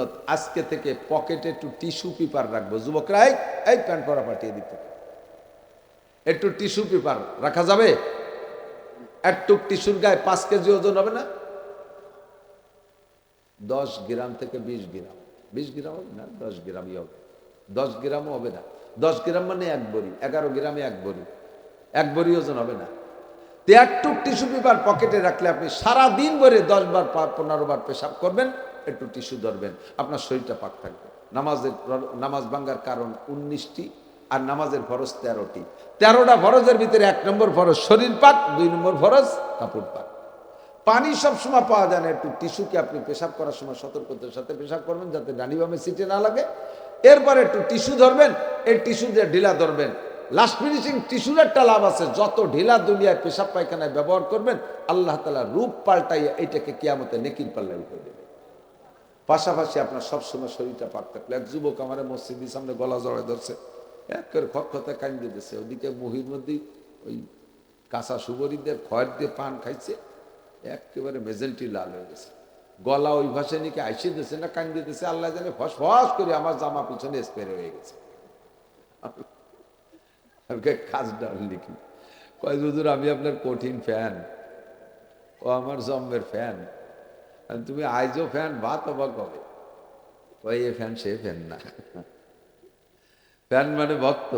সুন্নত আজকে থেকে পকেটে একটু টিস্যু পেপার রাখব। যুবকরা, এই প্যান্ট পরা পাঠিয়ে দিতে। একটু টিস্যু পেপার রাখা যাবে? একটু টিস্যুর গায়ে পাঁচ কেজি ওজন হবে না? দশ গ্রাম থেকে বিশ গ্রাম। বিশ গ্রাম হবে না, দশ গ্রামই হবে। দশ গ্রামও হবে না। দশ গ্রাম মানে এক বড়ি, এগারো গ্রামে এক বড়ি। এক বড়ি ওজন হবে না। তো একটু টিস্যু পেপার পকেটে রাখলে আপনি সারা দিন ভরে দশ বার পনেরো বার পেশাব করবেন। একটু টিস্যু ধরবেন, আপনার শরীরটা পাক থাকবে। নামাজের নামাজ ভাঙ্গার কারণ উনিশটি আর নামাজের ফরজ তেরোটি। তেরোটা ফরজের ভিতরে এক নম্বর ফরজ শরীর পাক, দুই নম্বর ফরজ কাপড় পাক। পানি সব সময় পাওয়া যায় না, একটু টিস্যুকে আপনি পেশাব করার সময় সতর্কতার সাথে পেশাব করবেন, যাতে ডানি বামে সিটে না লাগে। এরপর একটু টিস্যু ধরবেন, এই টিস্যু দিয়ে ঢিলা ধরবেন। লাস্ট ফিনিশিং টিস্যুর একটা লাভ আছে, যত ঢিলা দুলিয়ায় পেশাব পায়খানায় ব্যবহার করবেন, আল্লাহ তালা রূপ পাল্টাইয়া এইটাকে কিয়ামতে নেকির পাল্লা উঠে দেবে পাশাপাশি আপনার সবসময় শরীরটা পাক থাকল এক যুবক আমার মসজিদের সামনে গলা জড়ায় ধরছে। এক করে খক্ষতে কান্দি দিতেছে ওদিকে মহির মধ্যে ওই কাঁচা সুবরিদের খয়ের দিয়ে পান খাইছে। একেবারে মেজেন্টি লাল হয়ে গেছে। গলা ওই ভাষে নিকে আইসে দিতেছে না কান্দি দিতেছে আল্লাহ জানে ফস ফস করে আমার জামা পিছনে স্প্রে হয়ে গেছে। কাজ ডাল লিখি। কয়, হুজুর, আমি আপনার কঠিন ফ্যান। ও আমার জম্মের ফ্যান। তুমি আইজও ফ্যান, ভাত অবা কবে ওই এ ফ্যান, সে ফ্যান না। ফ্যান মানে ভক্ত।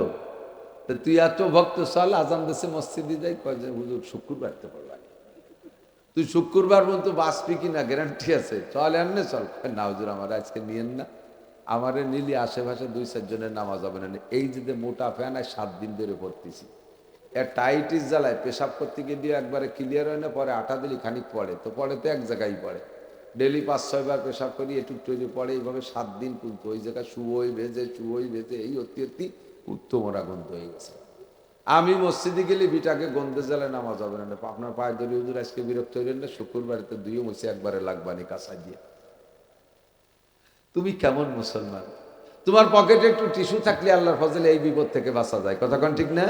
তো তুই এত ভক্ত, চল আজান দেশে মসজিদে যাই, কয় যে, হুজুর, শুক্রবার তো পারবা তুই শুক্রবার পর্যন্ত বাঁচবি কি না? গ্যারান্টি আছে। চল এমনি চল। না, হুজুর, আমার আজকে নিয়েন না। আমারে নিলি আশেপাশে দুই চারজনের নামাজ হবে না। এই যে মোটা ফ্যান আর সাত দিন ধরে পড়তেছি। এর টাইটিস জ্বালায়, পেশাব করতে গিয়ে দিয়ে একবারে ক্লিয়ার হয় না, পরে আটা দিলি, খানিক পড়ে। তো পরে তো এক জায়গায় পড়ে। ডেলি পাঁচ ছয়বার পেশাব করি একটু তৈরি পড়ে, এইভাবে সাত দিন কিন্তু ওই জায়গায় শুয়োই ভেজে শুয়োই ভেজে, এই অতি অতি উত্তমরা গন্ধ হয়ে গেছে। আমি মসজিদে গেলে বিটাকে গন্ধে জ্বালে নামাজ হবে না। আপনার পায়ে ধরে হুজুর, আজকে বিরক্ত হইলেন না? শুক্রবারেতে দুইও মসি একবারে লাগবানি কাঁচা দিয়ে। তুমি কেমন মুসলমান? তোমার পকেটে একটু টিস্যু থাকলে আল্লাহর ফজলে এই বিপদ থেকে বাঁচা যায়। কতক্ষণ ঠিক না?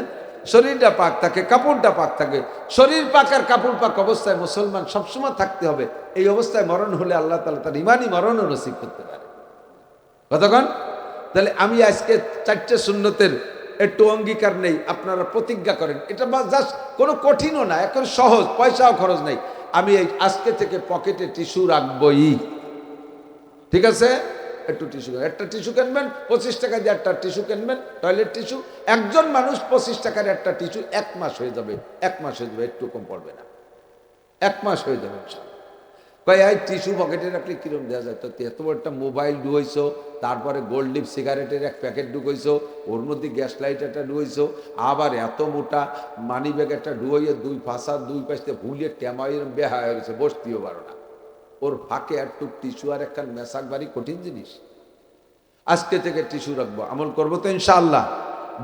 শরীরটা পাক থাকে, কাপড়টা পাক থাকে। শরীর পাক আর কাপড় পাক অবস্থায় মুসলমান সবসময় থাকতে হবে। এই অবস্থায় মরণ হলে আল্লাহ তালা তার ইমানই মরণও নসিব করতে পারে। কতক্ষণ তাহলে আমি আজকে চারটে শূন্যতের একটু অঙ্গীকার নেই, আপনারা প্রতিজ্ঞা করেন। এটা জাস্ট কোনো কঠিনও না এখন সহজ, পয়সাও খরচ নেই। আমি এই আজকে থেকে পকেটে টিস্যু রাখবই। ঠিক আছে? একটু টিস্যু একটা টিস্যু কিনবেন? পঁচিশ টাকা দিয়ে একটা টিস্যু কিনবেন? Toilet tissue? একজন মানুষ পঁচিশ টাকার একটা টিস্যু এক মাস হয়ে যাবে। এক মাস হয়ে যাবে, একটু কম পড়বে না। এক মাস হয়ে যাবে। কয় টিস্যু পকেটে রাখলে কিরম দেওয়া যায়? তো এত বড় একটা মোবাইল ঢুকাইছো, তারপরে গোল্ড লিপ সিগারেটের এক প্যাকেট ঢুকাইছো, ওর মধ্যে গ্যাস লাইট একটা আবার এত মোটা মানি ব্যাগ একটা ঢুকাইয়ে দুই ফাঁসা দুই পাশে ভুলিয়ে টেমাই বেহা হয়ে গেছে, বসতেও পারো না। ওর ফাঁকে একটু টিস্যু আর একখান মেশাক বাড়ি কঠিন জিনিস। আজকে থেকে টিস্যু রাখব, আমল করব তো ইনশাআল্লাহ।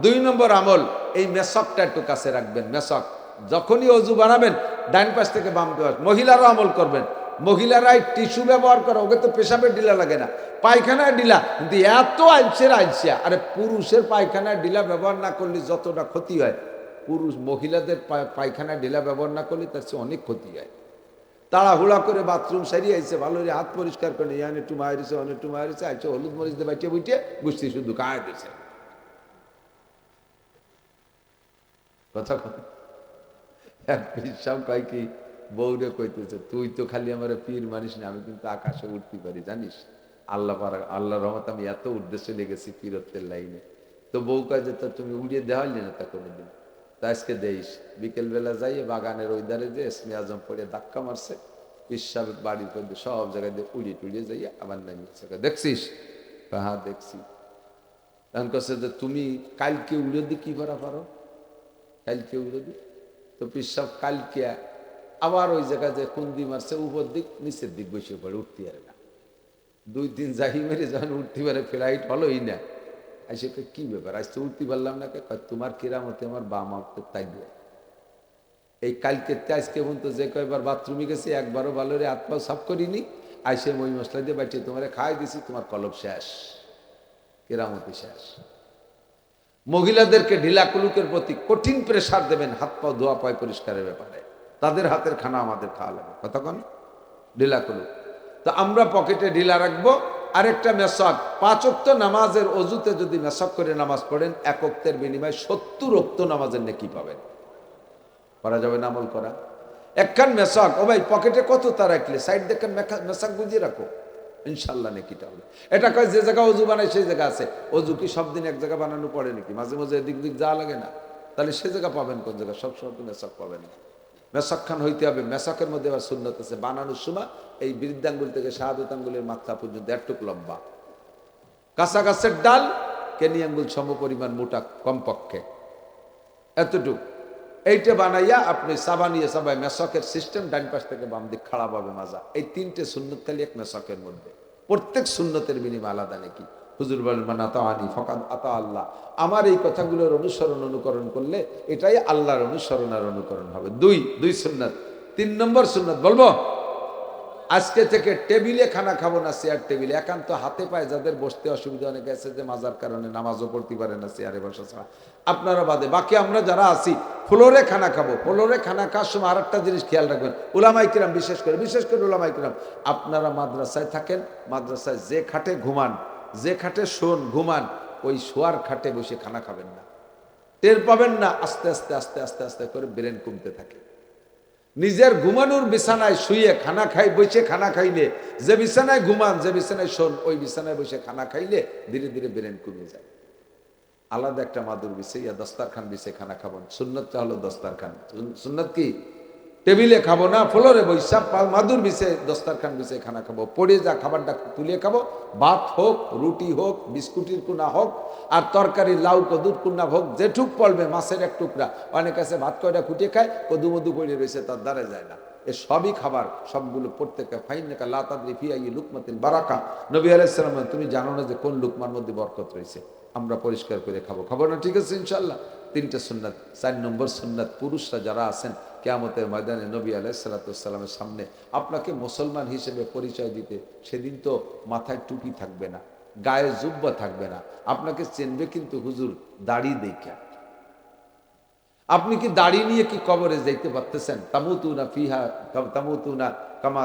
দুই নম্বর আমল, এই মেশকটা একটু কাছে রাখবেন, মেশক। যখনই অজু বানাবেন ডান পাশ থেকে বাম পাশ, মহিলারও আমল করবেন। মহিলারাই টিস্যু ব্যবহার করে, ওকে তো পেশাবের ডিলা লাগে না। পায়খানায় ডিলা, কিন্তু এত আইসের আইসিয়া আরে পুরুষের পায়খানায় ডিলা ব্যবহার না করলে যতটা ক্ষতি হয়। পুরুষ মহিলাদের পায়- পায়খানায় ডিলা ব্যবহার না করলে তার চেয়ে অনেক ক্ষতি হয়। তাড়াহুড়া করে বাথরুম সারিয়ে আইসে ভালো করে হাত পরিষ্কার করে ইয়ান একটু মারিছে অনেক একটু মারিছে আইসে হলুদ মরিচ দিয়ে বাইটে বুইটে গুষ্টি শুধু খায় দিছে। কথা এক পিসাব কয় কি, বউরে কইতেছে, তুই তো খালি আমার পীর মানিস না, আমি কিন্তু আকাশে উঠতে পারি, জানিস? আল্লাহ পারা আল্লাহ রহমত, আমি এত উদ্দেশ্যে লেগেছি পীরত্বের লাইনে। তো বউ কয় যে, তা তুমি উড়িয়ে দেওয়ালি না তা কোনোদিন। তা আজকে দেইস। বিকেলবেলা যাইয়ে বাগানের ওই ধারে যে এসমে আজম পড়ে ধাক্কা মারছে পিসাব বাড়ির মধ্যে সব জায়গায় দিয়ে উড়িয়ে টুড়িয়ে যাইয়া আবার নামিয়েছে দেখছিস? হ্যাঁ দেখছি। তখন কাছে যে, তুমি কালকে উড়ে দি, কি করা পারো? কালকে উড়ে দি? তো পিসাব কালকে আবার ওই জায়গায় যে কুন্দি মারছে, উপর দিক, নিচের দিক বসে পড়ে, উঠতে পারে না। দুই দিন যাই মেরে যখন উঠতে পারে, ফ্লাইট হলোই না। আইসে কি ব্যাপার? আজ তো উঠতে পারলাম না কে? তোমার কিরামতে আমার বাম হাতে তাই দিয়ে এই কালকে আজকে পর্যন্ত যে কয়বার বাথরুমে গেছি, একবারও ভালো রে, হাত পাও সাফ করিনি। আইসে মই মশলা দিয়ে বাঁচিয়ে তোমার খাই দিছি, তোমার কলব শেষ, কেরামতি শেষ। মহিলাদেরকে ঢিলা কুলুকের প্রতি কঠিন প্রেসার দেবেন, হাত পাও ধোয়া পায় পরিষ্কারের ব্যাপারে। তাদের হাতের খানা আমাদের খাওয়া লাগবে। কতক্ষণ ঢিলা কুলুক। তো আমরা পকেটে ঢিলা রাখব আরেকটা মেসক পাঁচক্ত নামাজের অজুতে যদি মেসক করে নামাজ পড়েন, এক অক্তের বিনিময়ে সত্তর অক্ত নামাজের নেকি পাবেন। করা যাবে না আমল করা? একখান মেসক ও ভাই, পকেটে কত তার রাখলে? সাইড দেখেন মেসাক বুঝিয়ে রাখো। ইনশাল্লাহ নেকিটা হবে। এটা কয়, যে জায়গা অজু বানায়, সেই জায়গা আছে। অজু কি সব দিন এক জায়গা বানানো পড়ে নাকি? মাঝে মাঝে এদিক দিক যাওয়া লাগে না। তাহলে সে জায়গা পাবেন কোন জায়গা সবসময় তো মেসক পাবেন না। মেসক খান হইতে হবে মেসকের মধ্যে আবার সুন্নত আছে। বানানোর সময় এই বৃদ্ধাঙ্গুল থেকে শাহাদত আঙ্গুলের মাথা পর্যন্ত একটুক লম্বা। কাঁচা গাছের ডাল, কেনি আঙ্গুল সম পরিমাণ মোটা কমপক্ষে। এতটুক। এইটা বানাইয়া আপনি সাবানিয়ে সাবাই মেসকের সিস্টেম ডান পাশ থেকে বাম দিক খাড়া পাবে মাজা। এই তিনটে সুন্নত খালি এক মেসকের মধ্যে। প্রত্যেক সুন্নতের বিনিময় আলাদা নাকি? হুজুর বলেন মানে আতা আনি ফকাদ আতা আল্লাহ। আমার এই কথাগুলোর অনুসরণ অনুকরণ করলে এটাই আল্লাহর অনুসরণ আর অনুকরণ হবে। দুই দুই সুন্নত। তিন নম্বর সুন্নত, বলব? আজকে থেকে টেবিলে খানা খাব না, চেয়ার টেবিলে। একান্ত হাতে পায়ে যাদের বসতে অসুবিধা অনেক আছে যে মাজার কারণে নামাজও পড়তে পারে না চেয়ারে বসা ছাড়া। আপনারা বাদে, বাকি আমরা যারা আছি, ফ্লোরে খানা খাব। ফ্লোরে খানা খাওয়ার সময় আর একটা জিনিস খেয়াল রাখবেন উলামাই কিরাম বিশেষ করে বিশেষ করে উলামাই কিরাম। আপনারা মাদ্রাসায় থাকেন, মাদ্রাসায় যে খাটে ঘুমান যে খাটে শোন, ঘুমান, ওই শোয়ার খাটে বসে খানা খাবেন না। টের পাবেন না, আস্তে আস্তে আস্তে আস্তে আস্তে করে ব্রেন কমতে থাকে। নিজের ঘুমানোর বিছানায় শুয়ে খানা খাই, বসে খানা খাইলে, যে বিছানায় ঘুমান, যে বিছানায় শোন, ওই বিছানায় বসে খানা খাইলে ধীরে ধীরে ব্রেন কমে যায়। আলাদা একটা মাদুর বিছে, ইয়া দস্তারখান বিছে খানা খাবেন সুন্নতটা হলো দস্তারখান। সুন- সুন্নত কি? টেবিলে খাব না, ফ্লোরে বৈশাখ মাদুর বিছে দস্তারখান বিছে খানা খাব। পড়ে যা খাবারটা তুলে খাব, ভাত হোক, রুটি হোক, বিস্কুটির কুনা হোক, আর তরকারি, লাউ, কদুর কুনা হোক, যেটুক পড়বে মাছের এক টুকরা। অনেক আছে ভাত কয়টা কুটিয়ে খায় কদু মধু পড়ে রয়েছে, তার দ্বারা যায় না। এ সবই খাবার, সবগুলো প্রত্যেকটা। ফাইনাকা লাতাদি ফিয়াই লুকমাতিন বারাকা। নবী আলাইসালাম তুমি জানো না যে কোন লুকমার মধ্যে বরকত রয়েছে? আমরা পরিষ্কার করে খাব। খাব না, ঠিক আছে ইনশাল্লাহ তিনটা সুন্নাত, চার নম্বর সুন্নাত, পুরুষরা যারা আছেন কেয়ামতের ময়দানে নবী আলাইসালাতামের সামনে আপনাকে মুসলমান হিসেবে পরিচয় দিতে, সেদিন তো মাথায় টুপি থাকবে না, গায়ে জুব্বা থাকবে না। আপনাকে চেনবে কিন্তু হুজুর দাড়ি দেখা। আপনি কি দাড়ি নিয়ে কি কবরে যাইতে পারতেছেন? তামুতুনা ফিহা, তামুতুনা কামা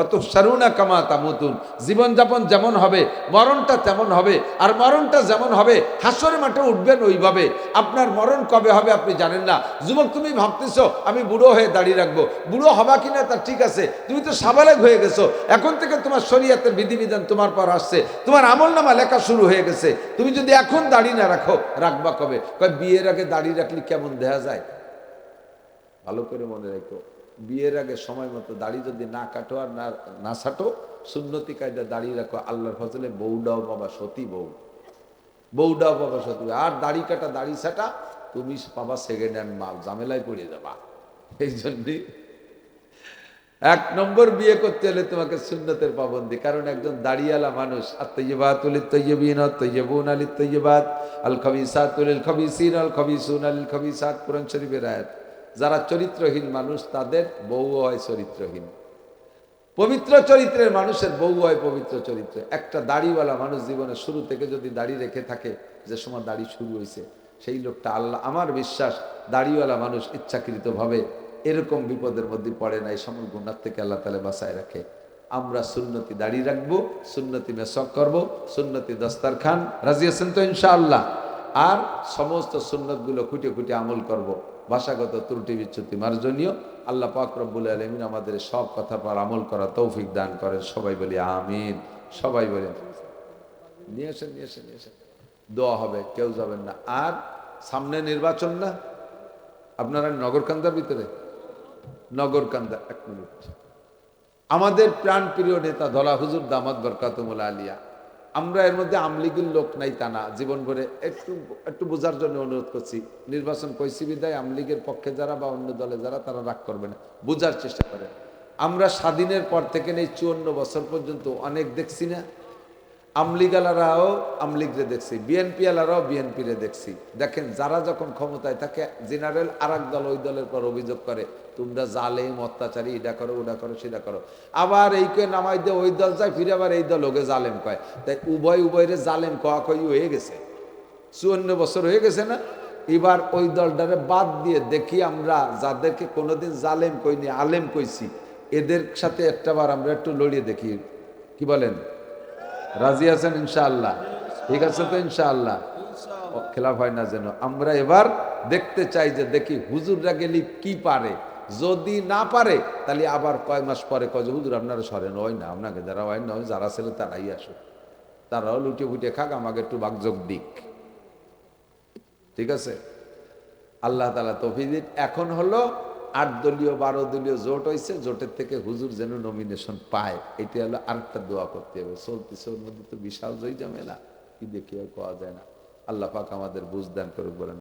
অত সারুনা কামা তামুতুন। জীবনযাপন যেমন হবে, মরণটা তেমন হবে, আর মরণটা যেমন হবে, হাসরের মাঠে উঠবেন ওইভাবে। আপনার মরণ কবে হবে আপনি জানেন না। যুবক, তুমি ভাবতেছ, আমি বুড়ো হয়ে দাঁড়িয়ে রাখব। বুড়ো হবা কিনা তার ঠিক আছে, তুমি তো সাবালেক হয়ে গেছো। এখন থেকে তোমার শরীয়তের বিধিবিধান তোমার পর আসছে। তোমার আমল নামা লেখা শুরু হয়ে গেছে। তুমি যদি এখন দাঁড়িয়ে না রাখো, রাখবা কবে? বিয়ের আগে দাঁড়িয়ে রাখলে কেমন দেখা যায়? ভালো করে মনে রেখো। বিয়ের আগে সময় মতো দাড়ি যদি না কাটো আর না না ছাটো সুন্নতি কায়দা দাঁড়িয়ে রাখো আল্লাহর ফজলে বউডাও বাবা সতী বউ। বউডাও বাবা সতী আর দাড়ি কাটা, দাড়ি ছাটা তুমি বাবা সেকেন্ড হ্যান্ড মাল, ঝামেলায় পড়ে যাবা। এই জন্যই এক নম্বর বিয়ে করতে হলে তোমাকে সুন্নতের পাবন্দি, কারণ একজন দাড়িয়ালা মানুষ আর তৈবাতুল তৈবিন তৈবুন আলী তৈবাত আল খবিসাতুল খবিসিন আল খবিসুন আল খবিসাত পুরান শরীফের আয়াত। যারা চরিত্রহীন মানুষ, তাদের বউ হয় চরিত্রহীন। পবিত্র চরিত্রের মানুষের বউ হয় পবিত্র চরিত্র। একটা দাড়িওয়ালা মানুষ জীবনের শুরু থেকে যদি দাড়ি রেখে থাকে, যে সময় দাড়ি শুরু হয়েছে, সেই লোকটা আল্লাহ, আমার বিশ্বাস দাড়িওয়ালা মানুষ ইচ্ছাকৃতভাবে এরকম বিপদের মধ্যে পড়ে না, এই সময় গুণার থেকে আল্লাহ তালে বাসায় রাখে। আমরা সুন্নতি দাড়ি রাখব, সুন্নতি মেসক করব, সুন্নতি দস্তারখান, রাজি আছেন তো ইনশাআল্লাহ? আর সমস্ত সুন্নতগুলো খুঁটে খুঁটে আমল করব। ভাষাগত ত্রুটি বিচ্যুতি মার্জনীয়। আল্লাহ পাক রব্বুল আলমিন আমাদের সব কথা পর আমল করা তৌফিক দান করেন। সবাই বলি আমিন। সবাই বলেন নিয়ে আসেন নিয়ে আসেন, নিয়ে দোয়া হবে, কেউ যাবেন না। আর সামনে নির্বাচন না? আপনারা নগরকান্দার ভিতরে? নগরকান্দা, এক মিনিট। আমাদের প্রাণ প্রিয় নেতা ধলা হুজুর দামাত বরকাতমুল আলিয়া। আমরা এর মধ্যে আমলিগের লোক নাই তা না। জীবন ভরে একটু একটু বোঝার জন্য অনুরোধ করছি, নির্বাচন কইসি বিদায় আমলিগের পক্ষে যারা বা অন্য দলে যারা, তারা রাগ করবে না। বোঝার চেষ্টা করে। আমরা স্বাধীনের পর থেকে নেই, চুয়ান্ন বছর পর্যন্ত অনেক দেখছি না। আমলিগালারাও আমলিগরে দেখছি বিএনপি আলারাও বিএনপিরে দেখছি। দেখেন, যারা যখন ক্ষমতায় থাকে, জেনারেল আর দল ওই দলের পর অভিযোগ করে, তোমরা জালেম, অত্যাচারী এটা করো ওটা করো সেটা করো। আবার এইকে নামাই দিয়ে ওই দল যায়, ফিরে আবার এই দল ওকে জালেম কয়। তাই উভয় উভয়রে জালেম কয়া কই হয়ে গেছে। চুয়ান্ন বছর হয়ে গেছে না? এবার ওই দলটারে বাদ দিয়ে দেখি আমরা যাদেরকে কোনোদিন জালেম কইনি, আলেম কইছি, এদের সাথে একটাবার আমরা একটু লড়িয়ে দেখি। কি বলেন? রাজি আছেন ইনশাআল্লাহ? ঠিক আছে তো ইনশাআল্লাহ? খেলাফ হয় না যেন। আমরা এবার দেখতে চাই যে দেখি হুজুররা গেলি কি পারে। যদি না পারে, তাহলে আবার কয় মাস পরে কয় যে, হুজুর, আপনারা সরেন, ওই না আপনাকে যারা হয় না যারা ছেলে, তারাই আসুক। তারাও লুটে ফুটে খাক, আমাকে একটু বাগযোগ দিক। ঠিক আছে? আল্লাহ তালা তফিদিন এখন হলো আট দলীয়, বারো দলীয় জোট হয়েছে জোটের থেকে হুজুর যেন নমিনেশন পায়। এটা হলো আরেকটা দোয়া করতে হবে। চলতি মধ্যে তো বিশাল জয় ঝামেলা কি দেখিয়ে কোয়া যায় না। আল্লাহ পাক আমাদের বুঝদান করে বলেন।